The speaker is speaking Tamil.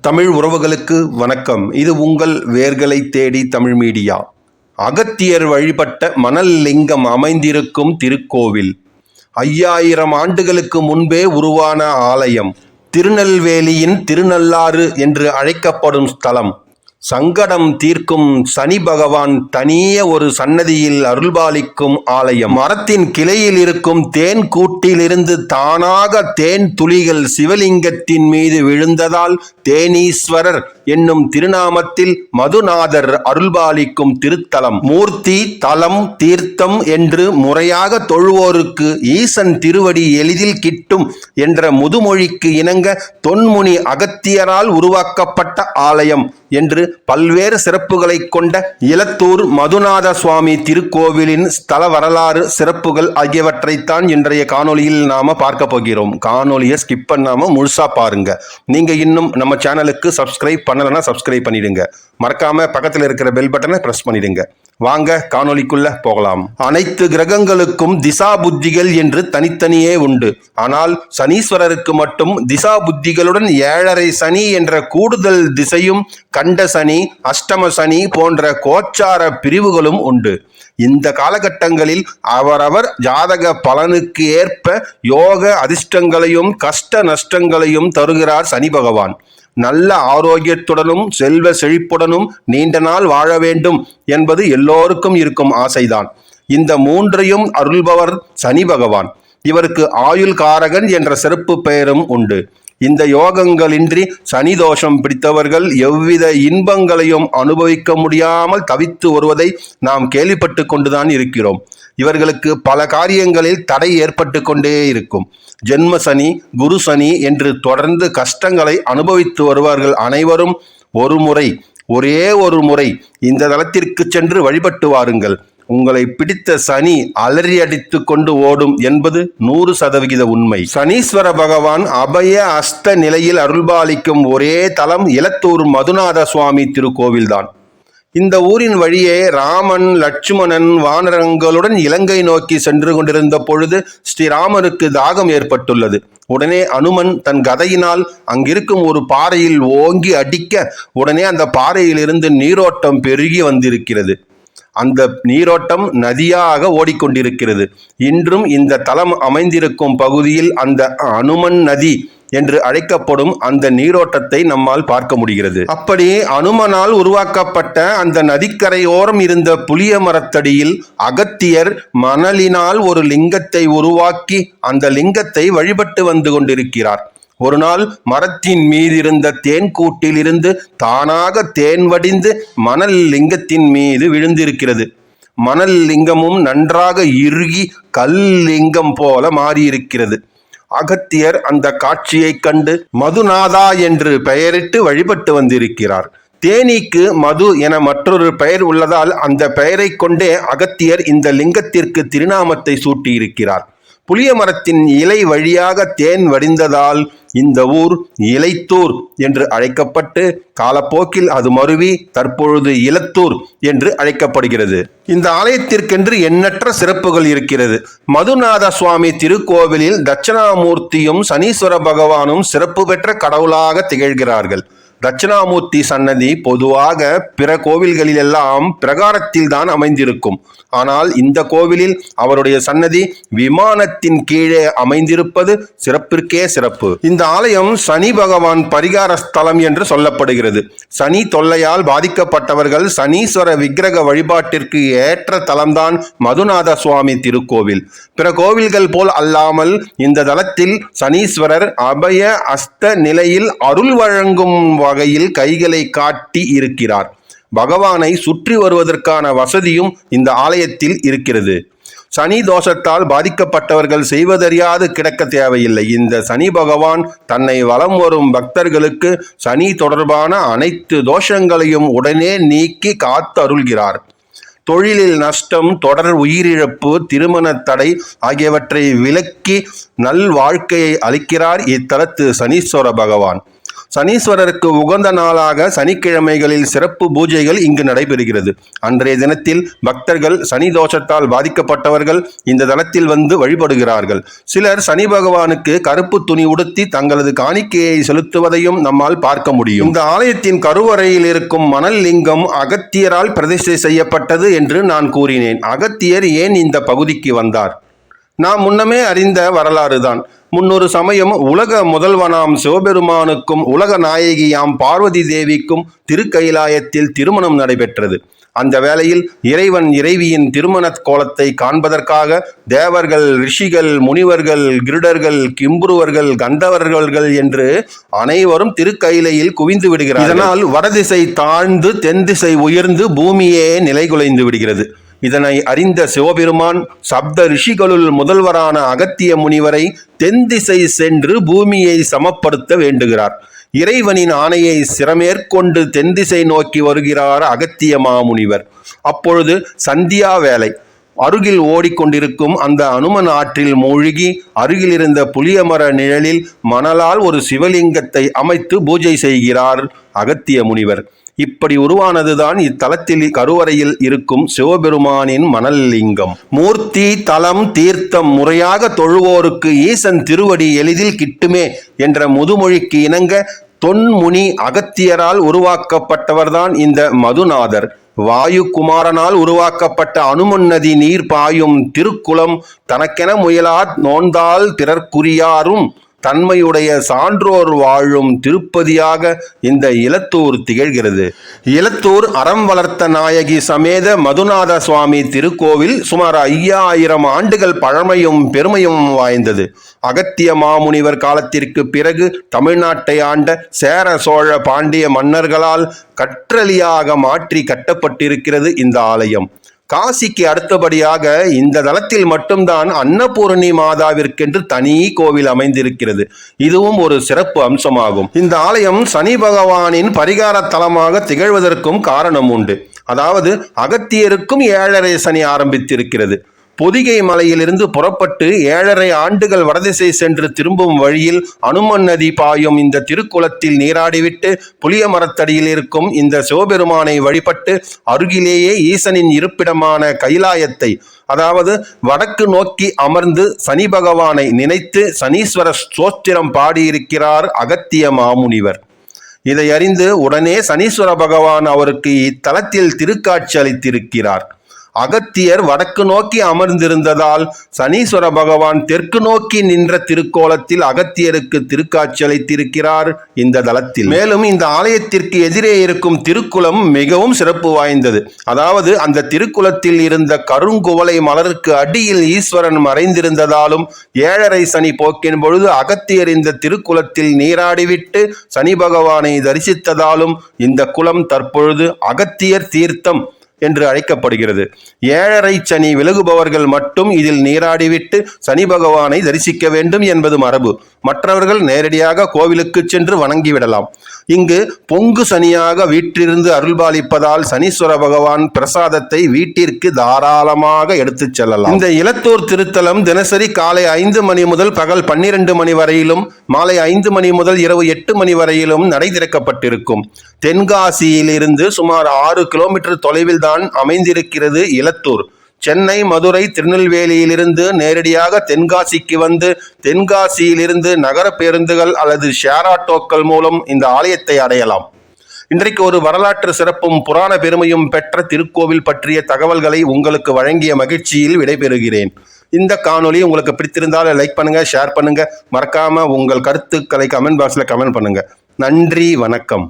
தமிழ் உறவுகளுக்கு வணக்கம். இது உங்கள் வேர்களை தேடி தமிழ் மீடியா. அகத்தியர் வழிபட்ட மணல் லிங்கம் அமைந்திருக்கும் திருக்கோவில். ஐயாயிரம் ஆண்டுகளுக்கு முன்பே உருவான ஆலயம். திருநெல்வேலியின் திருநள்ளாறு என்று அழைக்கப்படும் ஸ்தலம். சங்கடம் தீர்க்கும் சனி பகவான் தனிய ஒரு சன்னதியில் அருள்பாலிக்கும் ஆலயம். மரத்தின் கிளையில் இருக்கும் தேன் கூட்டிலிருந்து தானாக தேன் துளிகள் சிவலிங்கத்தின் மீது விழுந்ததால் தேனீஸ்வரர் என்னும் திருநாமத்தில் மதுநாதர் அருள்பாலிக்கும் திருத்தலம். மூர்த்தி தலம் தீர்த்தம் என்று முறையாக தொழுவோருக்கு ஈசன் திருவடி எளிதில் கிட்டும் என்ற முதுமொழிக்கு இணங்க தொன்முனி அகத்தியரால் உருவாக்கப்பட்ட ஆலயம் என்று பல்வேறு சிறப்புகளை கொண்ட இலத்தூர் மதுநாத சுவாமி திருக்கோவிலின் ஸ்தல வரலாறு சிறப்புகள் ஆகியவற்றைத்தான் இன்றைய காணொளியில் நாம பார்க்க போகிறோம். காணொலியை ஸ்கிப் பண்ணாம முழுசா பாருங்க. நீங்க இன்னும் நம்ம சேனலுக்கு சப்ஸ்கிரைப் பண்ணலைன்னா சப்ஸ்கிரைப் பண்ணிடுங்க. மறக்காம பக்கத்தில் இருக்கிற பெல் பட்டனை பிரஸ் பண்ணிடுங்க. வாங்க காணொலிக்குள்ள போகலாம். அனைத்து கிரகங்களுக்கும் திசா புத்திகள் என்று தனித்தனியே உண்டு. ஆனால் சனீஸ்வரருக்கு மட்டும் திசா புத்திகளுடன் ஏழரை சனி என்ற கூடுதல் திசையும் கண்ட சனி அஷ்டம சனி போன்ற கோச்சார பிரிவுகளும் உண்டு. இந்த காலகட்டங்களில் அவரவர் ஜாதக பலனுக்கு ஏற்ப யோக அதிர்ஷ்டங்களையும் கஷ்ட நஷ்டங்களையும் தருகிறார் சனி பகவான். நல்ல ஆரோக்கியத்துடனும் செல்வ செழிப்புடனும் நீண்ட நாள் வாழ வேண்டும் என்பது எல்லோருக்கும் இருக்கும் ஆசைதான். இந்த மூன்றையும் அருள்பவர் சனி பகவான். இவருக்கு ஆயுள் காரகன் என்ற சிறப்பு பெயரும் உண்டு. இந்த யோகங்களின்றி சனி தோஷம் பிடித்தவர்கள் எவ்வித இன்பங்களையும் அனுபவிக்க முடியாமல் தவித்து வருவதை நாம் கேள்விப்பட்டு கொண்டுதான் இருக்கிறோம். இவர்களுக்கு பல காரியங்களில் தடை ஏற்பட்டு கொண்டே இருக்கும். ஜென்ம சனி குரு சனி என்று தொடர்ந்து கஷ்டங்களை அனுபவித்து வருவார்கள் அனைவரும் ஒரு முறை ஒரே ஒரு முறை இந்த தளத்திற்கு சென்று வழிபட்டு வாருங்கள். உங்களை பிடித்த சனி அலறி அடித்து கொண்டு ஓடும் என்பது நூறு சதவிகித உண்மை. சனீஸ்வர பகவான் அபய அஸ்த நிலையில் அருள்பாலிக்கும் ஒரே தலம் இலத்தூர் மதுநாத சுவாமி திருக்கோவில்தான். இந்த ஊரின் வழியே ராமன் லட்சுமணன் வானரங்களுடன் இலங்கை நோக்கி சென்று கொண்டிருந்த பொழுது ஸ்ரீராமனுக்கு தாகம் ஏற்பட்டுள்ளது. உடனே அனுமன் தன் கதையினால் அங்கிருக்கும் ஒரு பாறையில் ஓங்கி அடிக்க உடனே அந்த பாறையிலிருந்து நீரோட்டம் பெருகி வந்திருக்கிறது. அந்த நீரோட்டம் நதியாக ஓடிக்கொண்டிருக்கிறது. இன்றும் இந்த தலம் அமைந்திருக்கும் பகுதியில் அந்த அனுமன் நதி என்று அழைக்கப்படும் அந்த நீரோட்டத்தை நம்மால் பார்க்க முடிகிறது. அப்படி அனுமனால் உருவாக்கப்பட்ட அந்த நதிக்கரையோரம் இருந்த புளிய மரத்தடியில் அகத்தியர் மணலினால் ஒரு லிங்கத்தை உருவாக்கி அந்த லிங்கத்தை வழிபட்டு வந்து கொண்டிருக்கிறார். ஒரு நாள் மரத்தின் மீதிருந்த தேன் கூட்டிலிருந்து தானாக தேன் வடிந்து மணல் லிங்கத்தின் மீது விழுந்திருக்கிறது. மணல் லிங்கமும் நன்றாக இறுகி கல் லிங்கம் போல மாறியிருக்கிறது. அகத்தியர் அந்த காட்சியைக் கண்டு மதுநாதா என்று பெயரிட்டு வழிபட்டு வந்திருக்கிறார். தேனீக்கு மது என மற்றொரு பெயர் உள்ளதால் அந்த பெயரைக் கொண்டே அகத்தியர் இந்த லிங்கத்திற்கு திருநாமத்தை சூட்டியிருக்கிறார். புளிய மரத்தின் இலை வழியாக தேன் வடிந்ததால் இந்த ஊர் இலைத்தூர் என்று அழைக்கப்பட்டு காலப்போக்கில் அது மருவி தற்பொழுது இலத்தூர் என்று அழைக்கப்படுகிறது. இந்த ஆலயத்திற்கென்று எண்ணற்ற சிறப்புகள் இருக்கிறது. மதுநாத சுவாமி திருக்கோவிலில் தட்சிணாமூர்த்தியும் சனீஸ்வர பகவானும் சிறப்பு பெற்ற கடவுளாக திகழ்கிறார்கள். தட்சிணாமூர்த்தி சன்னதி பொதுவாக பிற கோவில்களில் எல்லாம் பிரகாரத்தில் தான் அமைந்திருக்கும். ஆனால் இந்த கோவிலில் அவருடைய சன்னதி விமானத்தின் கீழே அமைந்திருப்பது சிறப்பிற்கே சிறப்பு. இந்த ஆலயம் சனி பகவான் பரிகார ஸ்தலம் என்று சொல்லப்படுகிறது. சனி தொல்லையால் பாதிக்கப்பட்டவர்கள் சனீஸ்வர விக்கிரக வழிபாட்டிற்கு ஏற்ற தலம்தான் மதுநாத சுவாமி திருக்கோவில். பிற கோவில்கள் போல் அல்லாமல் இந்த தலத்தில் சனீஸ்வரர் அபய அஸ்த நிலையில் அருள் வழங்கும் வகையில் கைகளை காட்டி இருக்கிறார். பகவானை சுற்றி வருவதற்கான வசதியும் இந்த ஆலயத்தில் இருக்கிறது. சனி தோஷத்தால் பாதிக்கப்பட்டவர்கள் செய்வதறியாது கிடக்க தேவையில்லை. இந்த சனி பகவான் தன்னை வலம் வரும் பக்தர்களுக்கு சனி தொடர்பான அனைத்து தோஷங்களையும் உடனே நீக்கி காத்து அருள்கிறார் தொழிலில் நஷ்டம் தொடர் உயிரிழப்பு திருமண தடை ஆகியவற்றை விலக்கி நல் வாழ்க்கையை அளிக்கிறார் இத்தலத்து சனீஸ்வர பகவான். சனீஸ்வரருக்கு உகந்த நாளாக சனிக்கிழமைகளில் சிறப்பு பூஜைகள் இங்கு நடைபெறுகிறது. அன்றைய தினத்தில் பக்தர்கள் சனி தோஷத்தால் பாதிக்கப்பட்டவர்கள் இந்த தளத்தில் வந்து வழிபடுகிறார்கள். சிலர் சனி பகவானுக்கு கருப்பு துணி உடுத்தி தங்களது காணிக்கையை செலுத்துவதையும் நம்மால் பார்க்க முடியும். இந்த ஆலயத்தின் கருவறையில் இருக்கும் மணல் லிங்கம் அகத்தியரால் பிரதிஷ்டை செய்யப்பட்டது என்று நான் கூறினேன். அகத்தியர் ஏன் இந்த பகுதிக்கு வந்தார்? நாம் முன்னமே அறிந்த வரலாறு தான் முன்னொரு சமயம் உலக முதல்வனாம் சிவபெருமானுக்கும் உலக நாயகியாம் பார்வதி தேவிக்கும் திருக்கைலாயத்தில் திருமணம் நடைபெற்றது. அந்த வேளையில் இறைவன் இறைவியின் திருமணக் கோலத்தை காண்பதற்காக தேவர்கள் ரிஷிகள் முனிவர்கள் கிருடர்கள் கிம்புருவர்கள் கந்தவர்கள் என்று அனைவரும் திருக்கைலையில் குவிந்து விடுகிறார் இதனால் வடதிசை தாழ்ந்து தென் திசை உயர்ந்து பூமியே நிலைகுலைந்து விடுகிறது. இதனை அறிந்த சிவபெருமான் சப்த ரிஷிகளுள் முதல்வரான அகத்திய முனிவரை தென் திசை சென்று பூமியை சமப்படுத்த வேண்டுகிறார். இறைவனின் ஆணையை சிரமேற்கொண்டு தென் திசை நோக்கி வருகிறார் அகத்திய மாமுனிவர். அப்பொழுது சந்தியா வேலை அருகில் ஓடிக்கொண்டிருக்கும் அந்த அனுமன் ஆற்றில் மூழ்கி அருகில் இருந்த புளியமர நிழலில் மணலால் ஒரு சிவலிங்கத்தை அமைத்து பூஜை செய்கிறார் அகத்திய முனிவர். இப்படி உருவானதுதான் இத்தலத்தில் கருவறையில் இருக்கும் சிவபெருமானின் மணல் லிங்கம் மூர்த்தி தலம் தீர்த்தம் முறையாக தொழுவோருக்கு ஈசன் திருவடி எளிதில் கிட்டுமே என்ற முதுமொழிக்கு இணங்க தொன்முனி அகத்தியரால் உருவாக்கப்பட்டவர்தான் இந்த மதுநாதர். வாயு குமாரனால் உருவாக்கப்பட்ட அனுமன் நதி நீர் பாயும் திருக்குளம் தனக்கென முயலா நோந்தால் பிறர்க்குரியாரும் தன்மையுடைய சான்றோர் வாழும் திருப்பதியாக இந்த இலத்தூர் திகழ்கிறது. இலத்தூர் அறம் வளர்த்த நாயகி சமேத மதுநாத சுவாமி திருக்கோவில் சுமார் ஐயாயிரம் ஆண்டுகள் பழமையும் பெருமையும் வாய்ந்தது. அகத்திய மாமுனிவர் காலத்திற்கு பிறகு தமிழ்நாட்டை ஆண்ட சேர சோழ பாண்டிய மன்னர்களால் கற்றலியாக மாற்றி கட்டப்பட்டிருக்கிறது இந்த ஆலயம். காசிக்கு அடுத்தபடியாக இந்த தளத்தில் மட்டும்தான் அன்னபூரணி மாதாவிற்கென்று தனி கோவில் அமைந்திருக்கிறது. இதுவும் ஒரு சிறப்பு அம்சமாகும். இந்த ஆலயம் சனி பகவானின் பரிகார தலமாக திகழ்வதற்கும் காரணம் உண்டு. அதாவது அகத்தியருக்கும் ஏழரை சனி ஆரம்பித்திருக்கிறது. பொதிகை மலையிலிருந்து புறப்பட்டு ஏழரை ஆண்டுகள் வடதிசை சென்று திரும்பும் வழியில் அனுமன் நதி பாயும் இந்த திருக்குளத்தில் நீராடிவிட்டு புளிய மரத்தடியில் இருக்கும் இந்த சிவபெருமானை வழிபட்டு அருகிலேயே ஈசனின் இருப்பிடமான கைலாயத்தை அதாவது வடக்கு நோக்கி அமர்ந்து சனி பகவானை நினைத்து சனீஸ்வர சோத்திரம் பாடியிருக்கிறார் அகத்திய மாமுனிவர். இதை அறிந்து உடனே சனீஸ்வர பகவான் அவருக்கு இத்தலத்தில் திருக்காட்சி அளித்திருக்கிறார். அகத்தியர் வடக்கு நோக்கி அமர்ந்திருந்ததால் சனீஸ்வர பகவான் தெற்கு நோக்கி நின்ற திருக்கோலத்தில் அகத்தியருக்கு திருக்காட்சியளித்திருக்கிறார் இந்த தலத்தில் மேலும் இந்த ஆலயத்திற்கு எதிரே இருக்கும் திருக்குளம் மிகவும் சிறப்பு வாய்ந்தது. அதாவது அந்த திருக்குளத்தில் இருந்த கருங்குவலை மலருக்கு அடியில் ஈஸ்வரன் மறைந்திருந்ததாலும் ஏழரை சனி போக்கின் பொழுது அகத்தியர் இந்த திருக்குளத்தில் நீராடிவிட்டு சனி பகவானை தரிசித்ததாலும் இந்த குளம் தற்பொழுது அகத்தியர் தீர்த்தம் என்று அழைக்கப்படுகிறது. ஏழரை சனி விலகுபவர்கள் மட்டும் இதில் நீராடிவிட்டு சனி பகவானை தரிசிக்க வேண்டும் என்பது மரபு. மற்றவர்கள் நேரடியாக கோவிலுக்கு சென்று வணங்கிவிடலாம். இங்கு பொங்கு சனியாக வீட்டிலிருந்து அருள்பாலிப்பதால் சனீஸ்வர பகவான் பிரசாதத்தை வீட்டிற்கு தாராளமாக எடுத்துச் செல்லலாம். இந்த இலத்தூர் திருத்தலம் தினசரி காலை ஐந்து மணி முதல் பகல் பன்னிரண்டு மணி வரையிலும் மாலை ஐந்து மணி முதல் இரவு எட்டு மணி வரையிலும் நடை திறக்கப்பட்டிருக்கும். தென்காசியிலிருந்து சுமார் ஆறு கிலோமீட்டர் தொலைவில் தான் அமைந்திருக்கிறது இலத்தூர் சென்னை மதுரை திருநெல்வேலியிலிருந்து நேரடியாக தென்காசிக்கு வந்து தென்காசியிலிருந்து நகர பேருந்துகள் அல்லது ஷேர் ஆட்டோக்கள் மூலம் இந்த ஆலயத்தை அடையலாம். இன்றைக்கு ஒரு வரலாற்று சிறப்பும் புராண பெருமையும் பெற்ற திருக்கோவில் பற்றிய தகவல்களை உங்களுக்கு வழங்கிய மகிழ்ச்சியில் விடைபெறுகிறேன். இந்த காணொலி உங்களுக்கு பிடித்திருந்தால் லைக் பண்ணுங்க ஷேர் பண்ணுங்க. மறக்காம உங்கள் கருத்துக்களை கமெண்ட் பாக்ஸில் கமெண்ட் பண்ணுங்க. நன்றி வணக்கம்.